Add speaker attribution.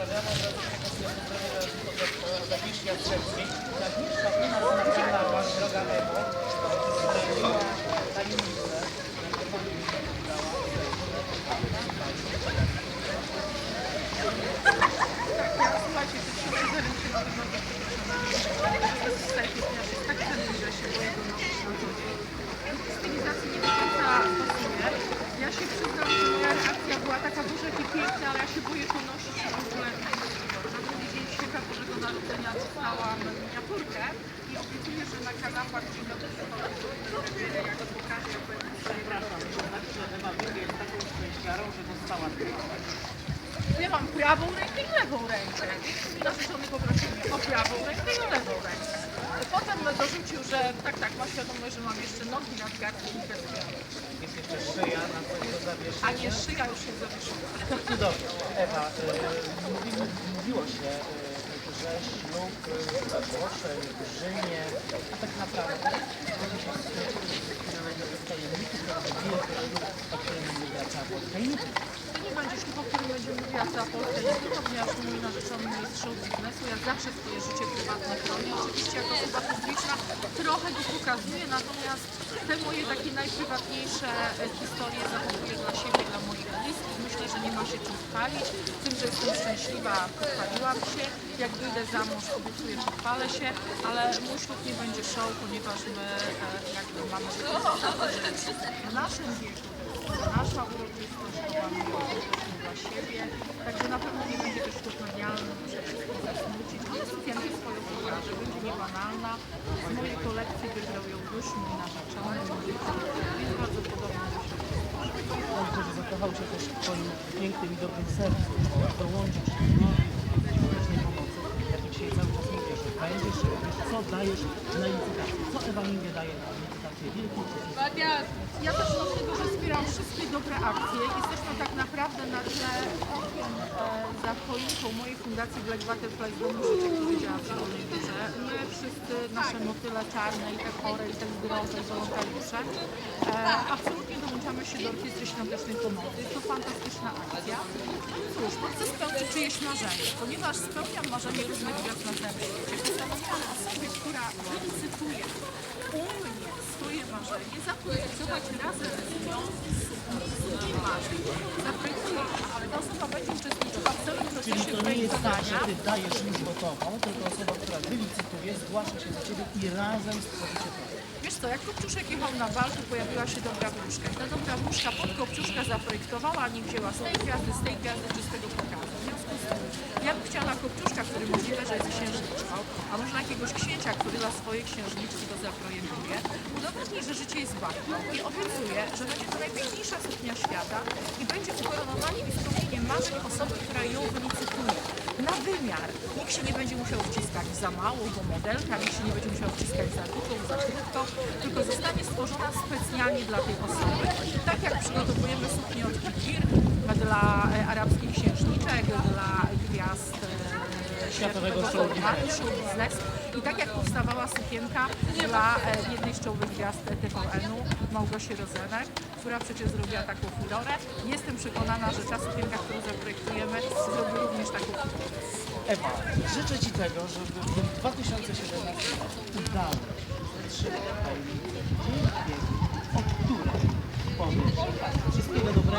Speaker 1: pozdrawiamy. Od razu pozdrawiamy od Agnieszki Jastrzębskiej. Agnieszka u nas na kanałach, droga Ewo, zrobiła tajemnicę.
Speaker 2: Słuchajcie, te trzy zerem się na pewno To jest sklepie, ponieważ jest tak cenny, że się boję go nosić na co dzień. Do stylizacji nie do końca pasuje. Ja się przyznam, że moja reakcja była taka duża i piękna, ale ja się boję to nosić w ogóle na drugi dzień święta Bożego Narodzenia dostałam miniaturkę i na kanapach dobry sobie jak to pokażę, będę sobie
Speaker 1: Znaczy, że Ewa Wigę jest taką szczęściarą, że dostała.
Speaker 2: Ja mam prawą rękę i lewą rękę. Narzeczony poprosił mnie o prawą rękę i o lewą rękę. Potem dorzucił, że tak, tak, ma świadomość, że mam jeszcze nogi nad garnkiem i bez
Speaker 1: Jest jeszcze szyja na coś do zawieszenia.
Speaker 2: A nie szyja już się zawieszyła.
Speaker 1: Cudownie. Ewa, mówi, mówiło się, y, że ślub y, we Włoszech, w Rzymie, a tak naprawdę tajemnicy, o którym mówi cała Polska i nie tylko.
Speaker 2: Będzie ślub, o którym będzie mówiła cała Polska, nie tylko, ponieważ mój narzeczony jest show biznesu. Ja zawsze swoje życie prywatne chronię. Oczywiście jako osoba publiczna trochę go pokazuję, natomiast te moje takie najprywatniejsze e, historie zachowuję dla siebie, dla moich bliskich. Myślę, że nie ma się czym chwalić. Tym, że jestem szczęśliwa, pochwaliłam się. Jak wyjdę za mąż, obiecuję, pochwalę się, ale mój ślub nie będzie show, ponieważ my e, jakby mamy w naszym wieku, jest nasza uroczystość dla siebie, także na pewno nie będzie też ślub medialny, muszę wszystkich zasmucić, ale sukienkę swoją pokażę, będzie niebanalna. Z mojej kolekcji wybrał ją już mój narzeczony, jest bardzo podobna do siebie.
Speaker 1: Dobrze, że zakochał się też w Twoim pięknym i dobrym sercu, dołączyć do skutecznej pomocy. Ja tu dzisiaj cały czas mówię, że będziesz robić, co dajesz na licytację. Co Ewa Mingie daje na licytację wielkiej
Speaker 2: Ja też od tego, że wspieram wszystkie dobre akcje. Jesteśmy tak naprawdę na tle okien e, za choinką mojej fundacji Black Butterfly z Domu Życia, który działa w Zielonej. My wszyscy, nasze motyle czarne i te chore i te i wolontariusze, e, absolutnie dołączamy się do Orkiestry Świątecznej Pomocy. To fantastyczna akcja. No cóż, bo chcę spełnić czyjeś marzenie, ponieważ spełniam marzenie różnych gwiazd na całym świecie. Postanowiłam osobie, która licytuje umnie swoje marzenie, zaprojektować razem z nią swoje marzeń. Zaprojektuję, ale ta osoba będzie uczestniczyła w całym procesie
Speaker 1: że. Ty dajesz już gotową, tylko osoba, która wylicytuje, zgłasza się do Ciebie i razem stworzycie to.
Speaker 2: Wiesz co, jak Kopciuszek jechał na to pojawiła się dobra wróżka. I ta dobra wróżka pod Kopciuszka zaprojektowała, nie wzięła z tej gwiazdy, z tej gwiazdy czy z tego pokazu. W związku z tym, ja bym chciała Kopciuszka, który możliwe, że jest księżniczką, a może na jakiegoś księcia, który dla swojej księżniczki to zaprojektuje, udowodnić, że życie jest bajką i obiecuję, że będzie to najpiękniejsza suknia świata i będzie ukoronowanie i spełnienie marzeń osoby, która ją wylicytuje. Na wymiar. Nikt się nie będzie musiał wciskać za mało, bo modelka, nikt się nie będzie musiał wciskać za długo, za krótko, tylko zostanie stworzona specjalnie dla tej osoby. Tak jak przygotowujemy suknię od Kikir dla e, arabskich księżniczek, dla
Speaker 1: Światowego
Speaker 2: biznes. I tak jak powstawała sukienka dla e, jednej z czołowych gwiazd TVN-u, Małgosi Rozenek, która przecież zrobiła taką furorę. Jestem przekonana, że ta sukienka, którą zaprojektujemy, zrobi również taką furorę.
Speaker 1: Ewa, życzę Ci tego, żeby w tym 2017 roku udało się pięknego, o której powiesz. Wszystkiego dobrego,